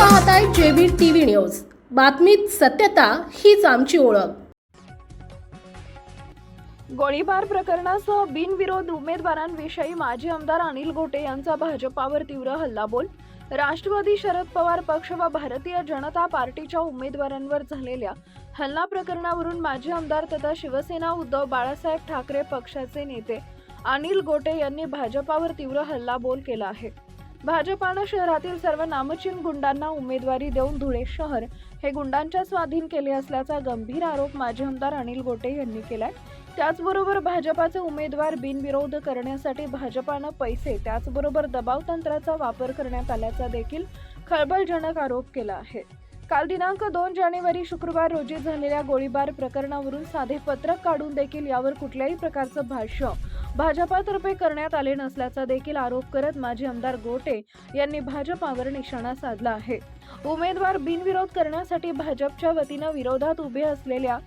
पाहत आहे JB TV news. बातमीत सत्यता हीच आमची ओळख. गोळीबार प्रकरणासह बिनविरोध उमेदवारांविषयी माजी आमदार अनिल गोटे यांचा भाजपावर तीव्र हल्लाबोल. राष्ट्रवादी शरद पवार पक्ष व भारतीय जनता पार्टीच्या उमेदवारांवर झालेल्या हल्ला प्रकरणावरून माजी आमदार तथा शिवसेना उद्धव बाळासाहेब ठाकरे पक्षाचे नेते अनिल गोटे यांनी भाजपावर तीव्र हल्लाबोल केला आहे. भाजपानं शहरातील सर्व नामचीन गुंडांना उमेदवारी देऊन धुळे शहर हे गुंडांच्या स्वाधीन केले असल्याचा गंभीर आरोप माजी आमदार अनिल गोटे यांनी केलाय. त्याचबरोबर भाजपाचे उमेदवार बिनविरोध करण्यासाठी भाजपानं पैसे त्याचबरोबर दबाव तंत्राचा वापर करण्यात आल्याचा देखील खळबळजनक आरोप केला आहे. काल दिनांक दोन जानेवारी शुक्रवार रोजी झालेल्या गोळीबार प्रकरणावरून साधे पत्रक काढून देखील यावर कुठल्याही प्रकारचं भाष्य भाजपातर्फे करण्यात आले नसल्याचा देखील आरोप करत माजी आमदार गोटे यांनी भाजपावर निशाणा साधला आहे. उमेदवार बिनविरोध करण्यासाठी भाजपच्या वतीनं विरोधात उभे असलेल्या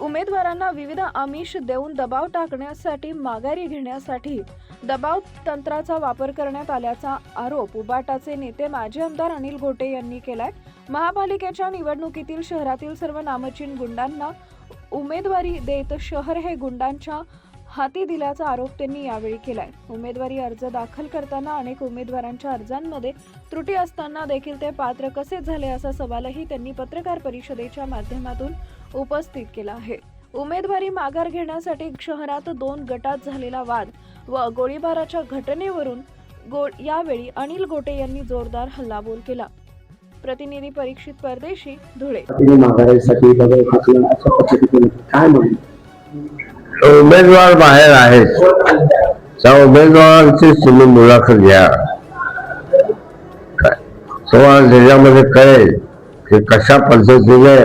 उमेदवारांना विविध आमिष देऊन दबाव टाकण्यासाठी माघारी घेण्यासाठी दबाव तंत्राचा वापर करण्यात आल्याचा आरोप उबाटाचे नेते माजी आमदार अनिल गोटे यांनी केलाय. महापालिकेच्या निवडणुकीतील शहरातील सर्व नामचीन गुंडांना उमेदवारी देत शहर हे गुंडांच्या हाती दिल्याचा आरोप त्यांनी यावेळी केलाय. उमेदवारी अर्ज दाखल करताना अनेक उमेदवारांच्या अर्जांमध्ये त्रुटी असताना देखील ते पात्र कसे झाले असा सवालही त्यांनी पत्रकार परिषदेच्या माध्यमातून उपस्थित केला आहे. उमेदवारी माघार घेण्यासाठी शहरात दोन गटात झालेला वाद व गोळीबाराच्या घटनेवरून गो यावेळी अनिल गोटे यांनी जोरदार हल्लाबोल केला. प्रतिनिधी परीक्षित परदेशी धुळे. उमेदवार बाहेर आहेत त्या उमेदवारांची तुम्ही मुलाखत घ्या? तुम्हाला त्याच्यामध्ये कळेल की कशा पद्धतीने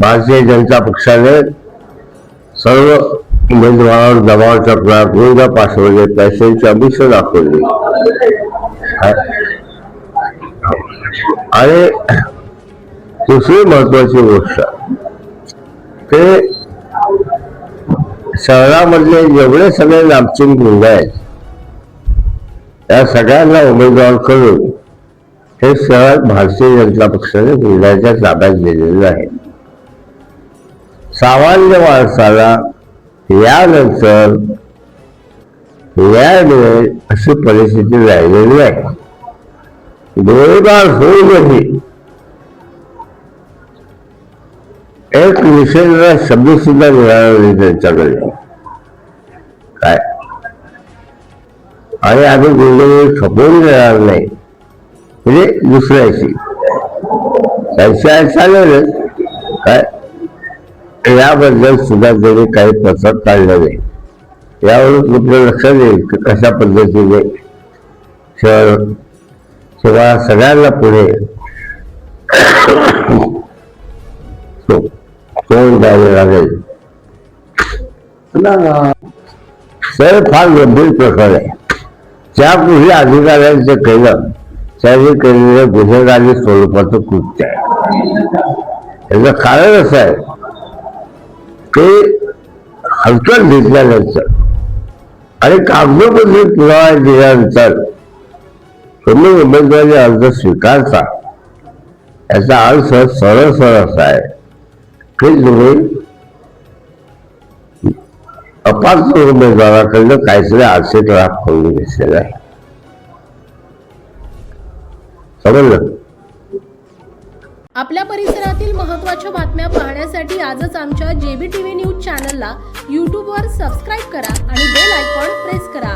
भारतीय जनता पक्षाने सर्व उमेदवारांवर दबाव टाकला गुंड पाठवले पैशांची अभिष दाखवली? आणि दुसरी महत्वाची गोष्ट ते शहरामधले जेवढे सगळे नामचीन मुलं आहेत त्या सगळ्यांना उमेदवार करून हे शहर भारतीय जनता पक्षाने गुंडाच्या ताब्यात दिलेलं आहे. सामान्य माणसाला यानंतर न्याय मिळेल अशी परिस्थिती राहिलेली आहे. गोळीबार होऊनही एक विषयाला शब्द सुद्धा मिळाला नाही त्यांच्याकडे. काय? आणि आम्ही गुंडगिरी खपवून देणार नाही. म्हणजे दुसऱ्याशी. त्यांच्या चालेल काय? याबद्दल सुद्धा त्यांनी काही पत्रक काढलं नाही. यावरून तुमचं लक्षात येईल की कशा पद्धतीने? शहर किंवा सगळ्यांना पुढे तो- तोंड द्यावे लागेल. तर फार गंभीर प्रकार आहे. त्या कृषी अधिकाऱ्यांचं केलं त्यांनी केलेलं गुन्हेगारी स्वरूपाचं कृत्य आहे. याचं कारण असं आहे की हलकत घेतल्यानंतर आणि कागदोपत्री पुरावा दिल्यानंतर तुम्ही उमेदवारी अर्ज स्वीकारता. याचा अर्थ सरळ सरळ असा आहे. की तुम्ही अपात्र उमेदवाराकडनं काहीतरी आर्थिक लाभ करून घेतलेला आहे. समजलं? आपल्या परिसरातील महत्त्वाच्या बातम्या पाहण्यासाठी आजच आमच्या जेबी टीव्ही न्यूज चॅनलला यूट्यूबवर सबस्क्राईब करा आणि बेल आयकॉन प्रेस करा.